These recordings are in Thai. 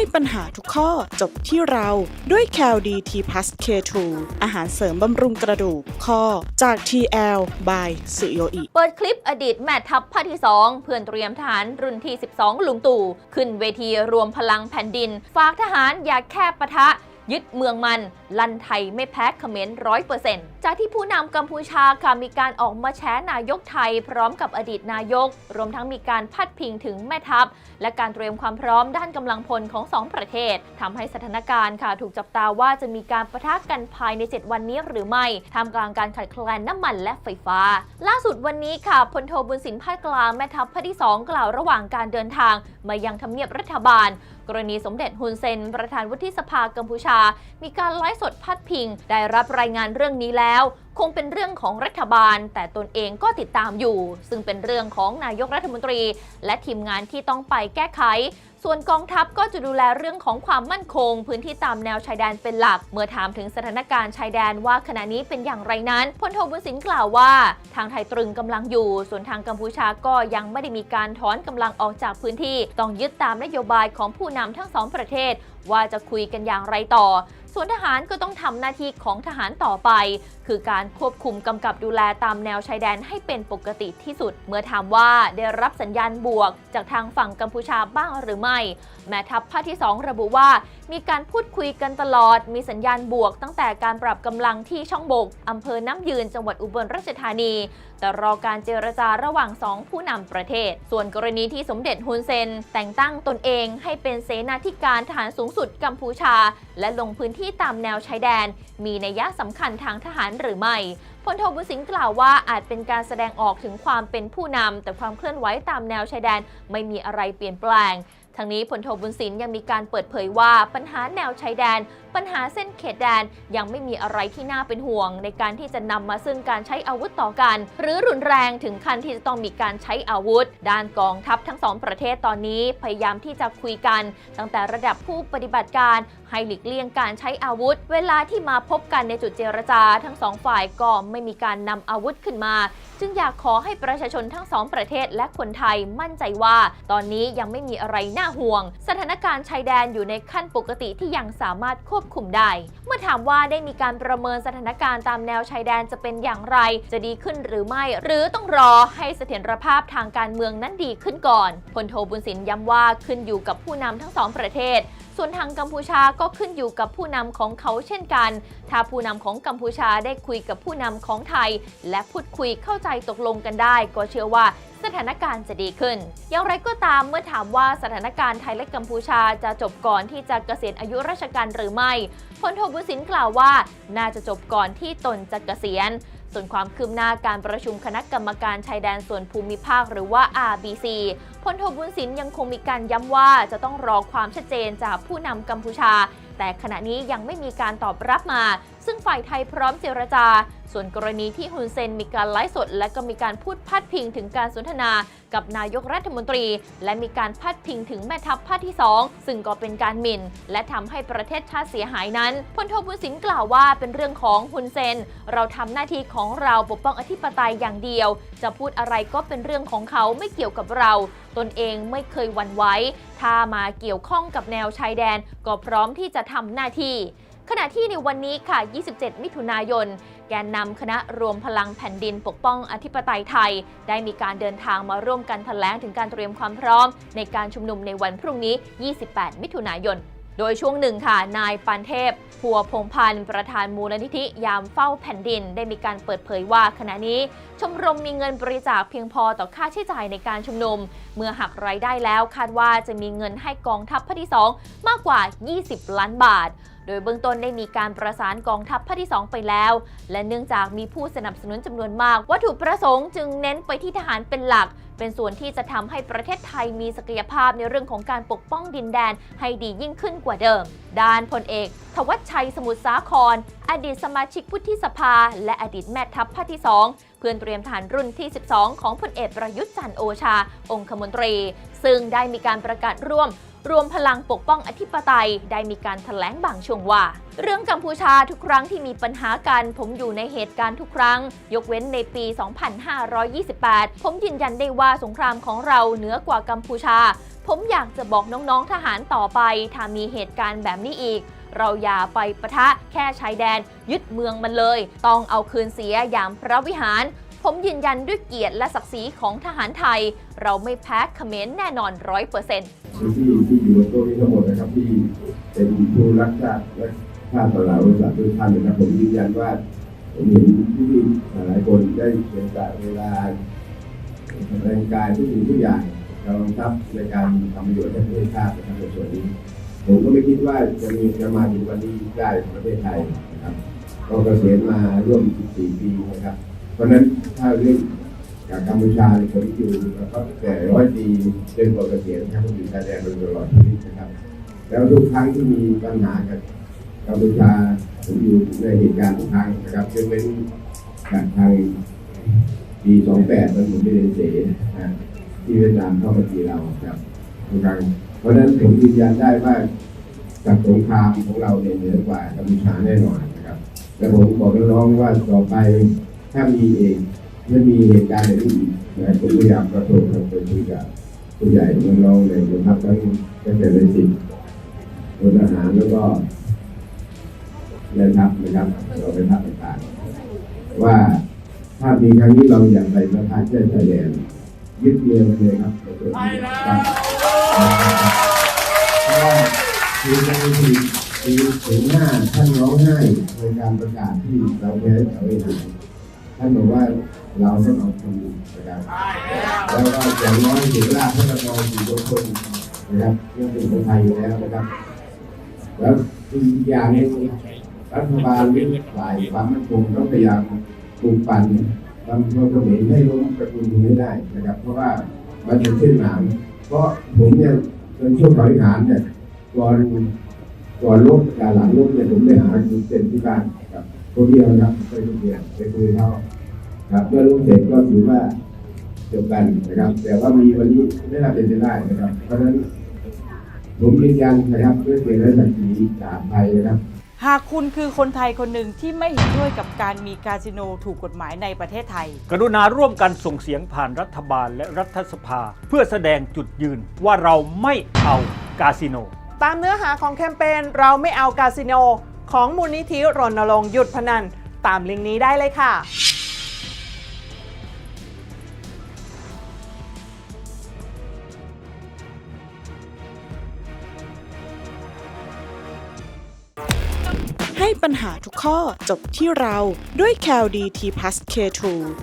ให้ปัญหาทุกข้อจบที่เราด้วย c a l d t p l u s K2 อาหารเสริมบำรุงกระดูกข้อจาก TL by สุโยอิเปิดคลิปอดีตแม่ทัพภาคที่ 2 เพื่อนเตรียมทหารรุ่นที่ 12 ลุงตู่ ขึ้นเวทีรวมพลังแผ่นดิน ฝากทหารอย่าแคบปะทะ ยึดเมืองมัน ลันไทยไม่แพ้เขมรร้อยเปอร์เซ็นต์จากที่ผู้นำกัมพูชาค่ะมีการออกมาแฉนายกไทย พร้อมกับอดีตนายก รวมทั้งมีการพัดพิงถึงแม่ทัพ และการเตรียมความพร้อมด้านกำลังพลของสองประเทศทำให้สถานการณ์ค่ะถูกจับตาว่าจะมีการประทะกันภายใน 7 วันนี้หรือไม่ทำกลางการขาดแคลนน้ำมันและไฟฟ้า ล่าสุดวันนี้ค่ะพลโทบุญสินภาคกลางแม่ทัพภาคที่ 2 กล่าวระหว่างการเดินทาง มายังทำเนียบรัฐบาล กรณีสมเด็จฮุนเซน ประธานวุฒิสภากัมพูชา มีการไลฟ์สดพัดพิง ได้รับรายงานเรื่องนี้แล้ว คงเป็นเรื่องของรัฐบาล แต่ตนเองก็ติดตามอยู่ ซึ่งเป็นเรื่องของนายกรัฐมนตรี และทีมงานที่ต้องไปแก้ไข ส่วนกองทัพก็จะดูแลเรื่องของความมั่นคง พื้นที่ตามแนวชายแดนเป็นหลัก เมื่อถามถึงสถานการณ์ชายแดนว่าขณะนี้เป็นอย่างไรนั้นพลโทบุญสินกล่าวว่า ทางไทยตรึงกำลังอยู่ ส่วนทางกัมพูชาก็ยังไม่ได้มีการถอนกำลังออกจากพื้นที่ ต้องยึดตามนโยบายของผู้นำทั้งสองประเทศ ว่าจะคุยกันอย่างไรต่อ ส่วนทหารก็ต้องทำหน้าที่ของทหารต่อไป คือการควบคุมกำกับดูแลตามแนวชายแดนให้เป็นปกติที่สุด เมื่อถามว่าได้รับสัญญาณบวก จากทางฝั่งกัมพูชาบ้างหรือไม่ แม่ทัพภาคที่ 2 ระบุว่า มีการพูดคุยกันตลอด มีสัญญาณบวก ตั้งแต่การปรับกำลังที่ช่องบกอำเภอน้ำยืนจังหวัดอุบลราชธานี แต่รอการเจรจาระหว่างสองผู้นำประเทศ ส่วนกรณีที่สมเด็จฮุนเซน แต่งตั้งตนเองให้เป็นเสนาธิการทหารสูงสุดกัมพูชา และลงพื้นที่ตามแนวชายแดน มีนัยยะสำคัญทางทหารหรือไม่พลโทบุญสิงกล่าวว่าอาจเป็นการแสดงออกถึงความเป็นผู้นำแต่ความเคลื่อนไหวตามแนวชายแดนไม่มีอะไรเปลี่ยนแปลงทั้งนี้พลโทบุญสินยังมีการเปิดเผยว่าปัญหาแนวชายแดนปัญหาเส้นเขตแดนยังไม่มีอะไรที่น่าเป็นห่วง ในการที่จะนำมาซึ่งการใช้อาวุธต่อกัน หรือรุนแรงถึงขั้นที่จะต้องมีการใช้อาวุธ ด้านกองทัพทั้งสองประเทศตอนนี้พยายามที่จะคุยกัน ตั้งแต่ระดับผู้ปฏิบัติการให้หลีกเลี่ยงการใช้อาวุธ เวลาที่มาพบกันในจุดเจรจา ทั้งสองฝ่ายก็ไม่มีการนำอาวุธขึ้นมา จึงอยากขอให้ประชาชนทั้งสองประเทศและคนไทยมั่นใจว่า ตอนนี้ยังไม่มีอะไรน่าห่วง สถานการณ์ชายแดนอยู่ในขั้นปกติที่ยังสามารถควบคุมได้ เมื่อถามว่าได้มีการประเมินสถานการณ์ตามแนวชายแดนจะเป็นอย่างไร จะดีขึ้นหรือไม่ หรือต้องรอให้เสถียรภาพทางการเมืองนั้นดีขึ้นก่อนพลโทบุญสินย้ำว่าขึ้นอยู่กับผู้นำทั้งสองประเทศ ส่วนทางกัมพูชาก็ขึ้นอยู่กับผู้นำของเขาเช่นกัน ถ้าผู้นำของกัมพูชาได้คุยกับผู้นำของไทย และพูดคุยเข้าใจตกลงกันได้ ก็เชื่อว่าสถานการณ์จะดีขึ้น อย่างไรก็ตามเมื่อถามว่าสถานการณ์ไทยและกัมพูชาจะจบก่อนที่จะเกษียณอายุราชการหรือไม่พลโทบุญสินกล่าวว่า น่าจะจบก่อนที่ตนจะเกษียณ ส่วนความคืบหน้าการประชุมคณะกรรมการชายแดนส่วนภูมิภาคหรือว่า RBC พลโทบุญสินยังคงมีการย้ำว่าจะต้องรอความชัดเจนจากผู้นำกัมพูชา แต่ขณะนี้ยังไม่มีการตอบรับมา ซึ่งฝ่ายไทยพร้อมเจรจา ส่วนกรณีที่ฮุนเซนมีการไลฟ์สด และก็มีการพูดพาดพิงถึงการสนทนากับนายกรัฐมนตรี และมีการพาดพิงถึงแม่ทัพภาคที่ 2 ซึ่งก็เป็นการหมิ่น และทำให้ประเทศชาติเสียหายนั้นพลโทบุญสินกล่าวว่าเป็นเรื่องของฮุนเซน เราทำหน้าที่ของเราปกป้องอธิปไตยอย่างเดียว จะพูดอะไรก็เป็นเรื่องของเขาไม่เกี่ยวกับเรา ตนเองไม่เคยวันไหวถ้ามาเกี่ยวข้องกับแนวชายแดน ก็พร้อมที่จะทำหน้าที่ ขณะที่ในวันนี้ค่ะ 27 มิถุนายน แกนนำคณะรวมพลังแผ่นดินปกป้องอธิปไตยไทย ได้มีการเดินทางมาร่วมกันแถลงถึงการเตรียมความพร้อม ในการชุมนุมในวันพรุ่งนี้ 28 มิถุนายน โดยช่วงหนึ่งค่ะ นายปานเทพพัวพงพันธ์ประธานมูลนิธิยามเฝ้าแผ่นดิน ได้มีการเปิดเผยว่าขณะนี้ ชมรมมีเงินบริจาคเพียงพอต่อค่าใช้จ่ายในการชุมนุม เมื่อหักรายได้แล้วคาดว่าจะมีเงินให้กองทัพภาคที่ 2 มากกว่า 20 ล้านบาท โดยเบื้องต้นได้มีการประสานกองทัพภาคที่ 2 ไปแล้ว และเนื่องจากมีผู้สนับสนุนจำนวนมาก วัตถุประสงค์จึงเน้นไปที่ทหารเป็นหลัก เป็นส่วนที่จะทำให้ประเทศไทยมีศักยภาพในเรื่องของการปกป้องดินแดนให้ดียิ่งขึ้นกว่าเดิม ด้านพลเอกทวัชชัยสมุทรสาคร อดีตสมาชิกวุฒิสภา และอดีตแม่ทัพภาคที่ 2 เพื่อนเตรียมฐานรุ่นที่ 12 ของพลเอกประยุทธ์จันทร์โอชา องคมนตรี ซึ่งได้มีการประกาศร่วม รวมพลังปกป้องอธิปไตยได้มีการถแถลงบางช่วงว่า เรื่องกัมพูชาทุกครั้งที่มีปัญหากัน ผมอยู่ในเหตุการณ์ทุกครั้ง ยกเว้นในปี 2528 ผมยืนยันได้ว่าสงครามของเราเหนือกว่ากัมพูชา ผมอยากจะบอกน้องๆทหารต่อไปถ้ามีเหตุการณ์แบบนี้อีกเราอย่าไปปะทะแค่ชายแดน ยึดเมืองมันเลย ต้องเอาคืนเสียอย่างพระวิหาร ผมยืนยันด้วยเกียรติและศักดิ์ศรีของทหารไทย เราไม่แพ้เขมรแน่นอนร้อยเปอร์เซ็นต์ที่ที่อยู่บนโต๊ะนี้ทั้งหมดนะครับที่เป็นผู้รักชาติและชาติต่อหลายบริษัททุกท่านนะครับผมยืนยันว่าผมเห็นที่หลายคนได้เสียสละเวลาแรงกายทุกสิ่งทุกอย่างกำลังทรัพย์ในการทำประโยชน์ให้ประเทศชาตินะครับในส่วนนี้ ผมก็ไม่คิดว่าจะมีจะมาถึงวันนี้ได้ของประเทศไทยนะครับก็เกษียณมาร่วม 14 ปีนะครับ ราะฉะนั้นถ้าเรื่องจากกัมพูชาเนี่ผมอยู่แล้วก็แต่ร้อยปีจนกว่าเกษียณนะครับผมอยู่ชายแดนมาตลอดชีวิตนะครับ แล้วทุกครั้งที่มีปัญหากับกัมพูชาผมอยู่ในเหตุการณ์ทุกครั้งนะครับยกเว้นการทางปี28มันผมไม่ได้เสียนะที่เวียดนามเข้ามาตีเราครับทุกครั้งเพราะฉะนั้นผมยืนยันได้ว่าจากสงครามของเราเนี่ยเหนือกว่ากัมพูชาแน่นอนนะครับ และผมบอกน้องๆว่าต่อไป ถ้ามีเองถ้ามีเหตุการณ์แบบนี้อีกนะผมพยายามกระโดดไปคุยกับผู้ใหญ่น้องๆในโรงพักทั้งตั้งแต่ในสิบพลทหารแล้วก็เรือนทัพนะครับเราเป็นทัพต่างๆว่าถ้ามีครั้งนี้เราอยากไปประทะเจ้าชายแดนยึดเมืองเลยครับไปแล้วเพราะว่าคือในปีปีถึงหน้าท่านร้องไห้ในการประกาศที่เราแพ้เขาเอง ท่านบอกว่าเราต้องเอาคืนนะครับแล้วก็อย่างน้อยถึงราชพัฒนองอยู่บนคนนะครับยังเป็นคนไทยอยู่แล้วนะครับ แล้วอีกอย่างนึงรัฐบาลหรือฝ่ายความมั่นคงต้องพยายามปลูกปั่นทำตัวเขมรให้ล้มตระกูนี้ให้ได้นะครับ เพราะว่ามันเป็นเส้นหนามเพราะผมเนี่ยเป็นช่วงถอยฐานเนี่ยก่อนก่อนลบการหลังลบเนี่ยผมได้หาจุดเด่นที่บ้านครับคนเดียวนะครับไปคนเดียวไปคุยเขา ครับเมื่อลงเสร็จก็ถือว่าเดียวกันนะครับ แต่ว่ามีวันนี้ไม่น่าเป็นไปได้นะครับ เพราะฉะนั้นผมยืนยันนะครับด้วยเกียรติและศักดิ์ศรีจากไทยนะครับ หากคุณคือคนไทยคนหนึ่งที่ไม่เห็นด้วยกับการมีคาสิโนถูกกฎหมายในประเทศไทย กรุณาร่วมกันส่งเสียงผ่านรัฐบาลและรัฐสภา เพื่อแสดงจุดยืนว่าเราไม่เอากาสิโน ตามเนื้อหาของแคมเปญเราไม่เอาคาสิโน ของมูลนิธิรณรงค์หยุดพนัน ตามลิงก์นี้ได้เลยค่ะ ให้ปัญหาทุกข้อจบที่เราด้วย c a l d t p l u s K2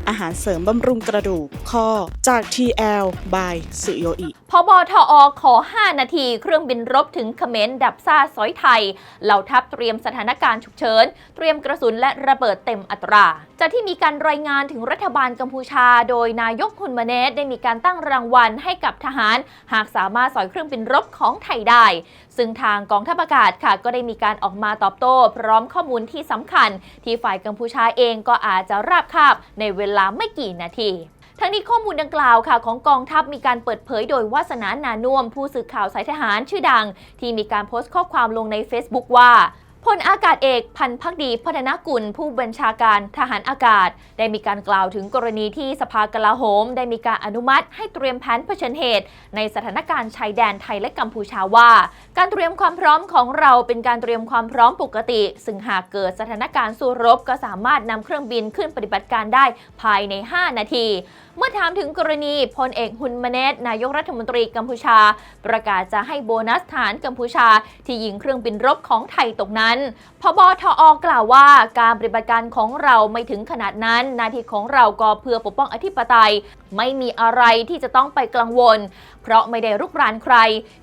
อาหารเสริมบำรุงกระดูกข้อจาก TL by สุโยอิพบทอขอ 5 นาทีเครื่องบินรบถึงเขมรดับซ่าสอยไทย เหล่าทัพเตรียมสถานการณ์ฉุกเฉิน เตรียมกระสุนและระเบิดเต็มอัตรา จากที่มีการรายงานถึงรัฐบาลกัมพูชา โดยนายกฮุนมาเนตได้มีการตั้งรางวัลให้กับทหาร หากสามารถสอยเครื่องบินรบของไทยได้ ซึ่งทางกองทัพอากาศค่ะ ก็ได้มีการออกมาตอบโต้ พร้อมข้อมูลที่สำคัญ ที่ฝ่ายกัมพูชาเองก็อาจจะราบคาบในเวลาไม่กี่นาทีทั้งนี้ข้อมูลดังกล่าวค่ะของกองทัพมีการเปิดเผยโดยวาสนานานุ่มผู้สื่อข่าวสายทหารชื่อดัง ที่มีการโพสต์ข้อความลงใน Facebook ว่า พลอากาศเอกพันพักดีพัฒนกุลผู้บัญชาการทหารอากาศ ได้มีการกล่าวถึงกรณีที่สภากลาโหม ได้มีการอนุมัติให้เตรียมแผนเผชิญเหตุ ในสถานการณ์ชายแดนไทยและกัมพูชาว่า การเตรียมความพร้อมของเราเป็นการเตรียมความพร้อมปกติ ซึ่งหากเกิดสถานการณ์สู้รบก็สามารถนำเครื่องบินขึ้นปฏิบัติการได้ภายใน 5 นาที เมื่อถามถึงกรณีพลเอกฮุนมาเนตนายกรัฐมนตรีกัมพูชา ประกาศจะให้โบนัสฐานกัมพูชา ที่ยิงเครื่องบินรบของไทยตกนั้นพบทอกล่าวว่าการปฏิบัติการของเราไม่ถึงขนาดนั้นหน้าที่ของเราก็เพื่อปกป้องอธิปไตย ไม่มีอะไรที่จะต้องไปกังวล เพราะไม่ได้รุกรานใคร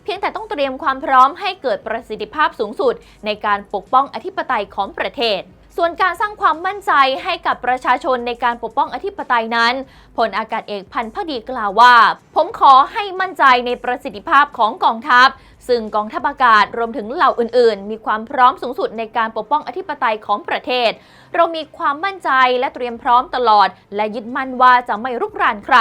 เพียงแต่ต้องเตรียมความพร้อมให้เกิดประสิทธิภาพสูงสุด ในการปกป้องอธิปไตยของประเทศ ส่วนการสร้างความมั่นใจให้กับประชาชนในการปกป้องอธิปไตยนั้นพลอากาศเอกพันพดีกล่าวว่า ผมขอให้มั่นใจในประสิทธิภาพของกองทัพ ซึ่งกองทัพอากาศรวมถึงเหล่าอื่น ๆ มีความพร้อมสูงสุดในการปกป้องอธิปไตยของประเทศ เรามีความมั่นใจและเตรียมพร้อมตลอด และยึดมั่นว่าจะไม่รุกรานใคร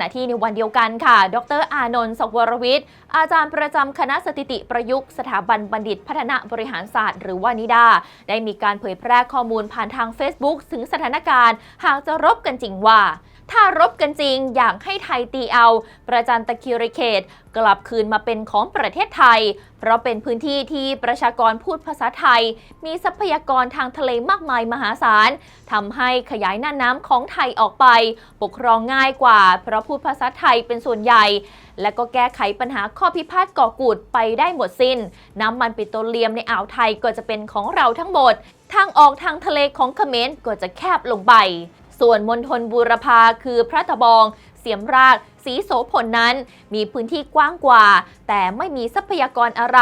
ณะที่ในวันเดียวกันค่ะ ดรอานนท์สกวรวิทย์ อาจารย์ประจำคณะสถิติประยุกต์สถาบันบัณฑิตพัฒนาบริหารศาสตร์ หรือว่านิดา ได้มีการเผยแพร่ข้อมูลผ่านทาง Facebook ถึงสถานการณ์ หากจะรบกันจริงว่า ถ้ารบกันจริงอยากให้ไทยตีเอา ประจันตะคีรีเขตกลับคืนมาเป็นของประเทศไทย เพราะเป็นพื้นที่ที่ประชากรพูดภาษาไทย มีทรัพยากรทางทะเลมากมายมหาศาลทำให้ขยายหน้าน้ำของไทยออกไป ปกครองง่ายกว่า เพราะพูดภาษาไทยเป็นส่วนใหญ่ และก็แก้ไขปัญหาข้อพิพาทก่อกูดไปได้หมดสิ้น น้ำมันปิโตรเลียมในอ่าวไทยก็จะเป็นของเราทั้งหมด ทางออกทางทะเลของเขมรก็จะแคบลงไป ส่วนมณฑลบูรพาคือพระตะบอง เสียมรากสีโสพลนั้นมีพื้นที่กว้างกว่า แต่ไม่มีทรัพยากรอะไร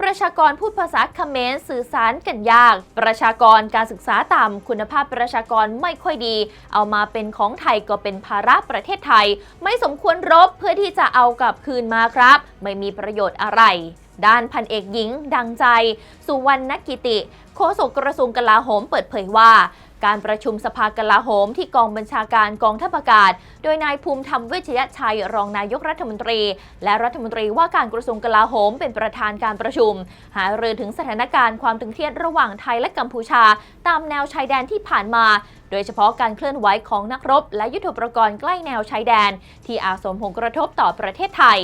ประชากรพูดภาษาเขมรสื่อสารกันยาก ประชากรการศึกษาต่ำคุณภาพประชากรไม่ค่อยดี เอามาเป็นของไทยก็เป็นภาระประเทศไทย ไม่สมควรรบเพื่อที่จะเอากลับคืนมาครับ ไม่มีประโยชน์อะไรด้านพันเอกหญิงดังใจ สุวรรณกิติ โฆษกกระทรวงกลาโหมเปิดเผยว่า การประชุมสภากลาโหมที่กองบัญชาการกองทัพอากาศ โดยนายภูมิธรรมเวชยชัยรองนายกรัฐมนตรี และรัฐมนตรีว่าการกระทรวงกลาโหมเป็นประธานการประชุม หารือถึงสถานการณ์ความตึงเครียดระหว่างไทยและกัมพูชา ตามแนวชายแดนที่ผ่านมา โดยเฉพาะการเคลื่อนไหวของนักรบ และยุทธปกรณ์ใกล้แนวชายแดน ที่อาจสมผงกระทบต่อประเทศไทย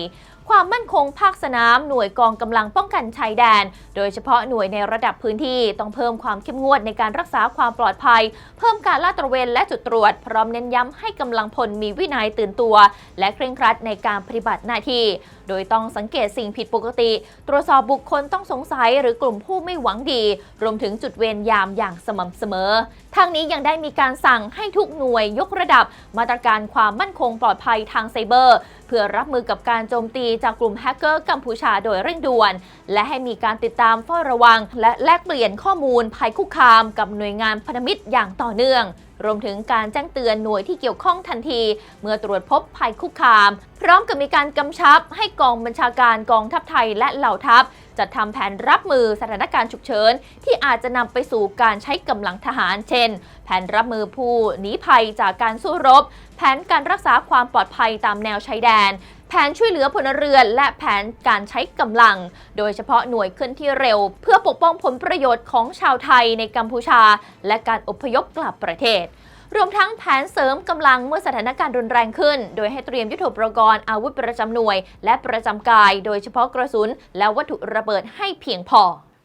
ความมั่นคงภาคสนามหน่วยกองกำลังป้องกันชายแดน โดยเฉพาะหน่วยในระดับพื้นที่ต้องเพิ่มความเข้มงวดในการรักษาความปลอดภัย เพิ่มการลาดตระเวนและจุดตรวจ พร้อมเน้นย้ำให้กำลังพลมีวินัยตื่นตัว และเคร่งครัดในการปฏิบัติหน้าที่ โดยต้องสังเกตสิ่งผิดปกติ ตรวจสอบบุคคลต้องสงสัยหรือกลุ่มผู้ไม่หวังดี รวมถึงจุดเวรยามอย่างสม่ำเสมอทางนี้ยังได้มีการสั่งให้ทุกหน่วยยกระดับ มาตรการความมั่นคงปลอดภัยทางไซเบอร์ เพื่อรับมือกับการโจมตีจากกลุ่มแฮกเกอร์กัมพูชาโดยเร่งด่วน และให้มีการติดตามเฝ้าระวัง และแลกเปลี่ยนข้อมูลภัยคุกคาม กับหน่วยงานพันธมิตรอย่างต่อเนื่อง รวมถึงการแจ้งเตือนหน่วยที่เกี่ยวข้องทันที เมื่อตรวจพบภัยคุกคาม พร้อมกับมีการกำชับให้กองบัญชาการกองทัพไทยและเหล่าทัพ จัดทำแผนรับมือสถานการณ์ฉุกเฉิน ที่อาจจะนำไปสู่การใช้กำลังทหาร เช่น แผนรับมือผู้หนีภัยจากการสู้รบ แผนการรักษาความปลอดภัยตามแนวชายแดน แผนช่วยเหลือพลเรือน และแผนการใช้กำลัง โดยเฉพาะหน่วยเคลื่อนที่เร็ว เพื่อปกป้องผลประโยชน์ของชาวไทยในกัมพูชา และการอพยพกลับประเทศรวมทั้งแผนเสริมกำลังเมื่อสถานการณ์รุนแรงขึ้น โดยให้เตรียมยุทโธปกรณ์อาวุธประจำหน่วย และประจำกาย โดยเฉพาะกระสุน และวัตถุระเบิดให้เพียงพอ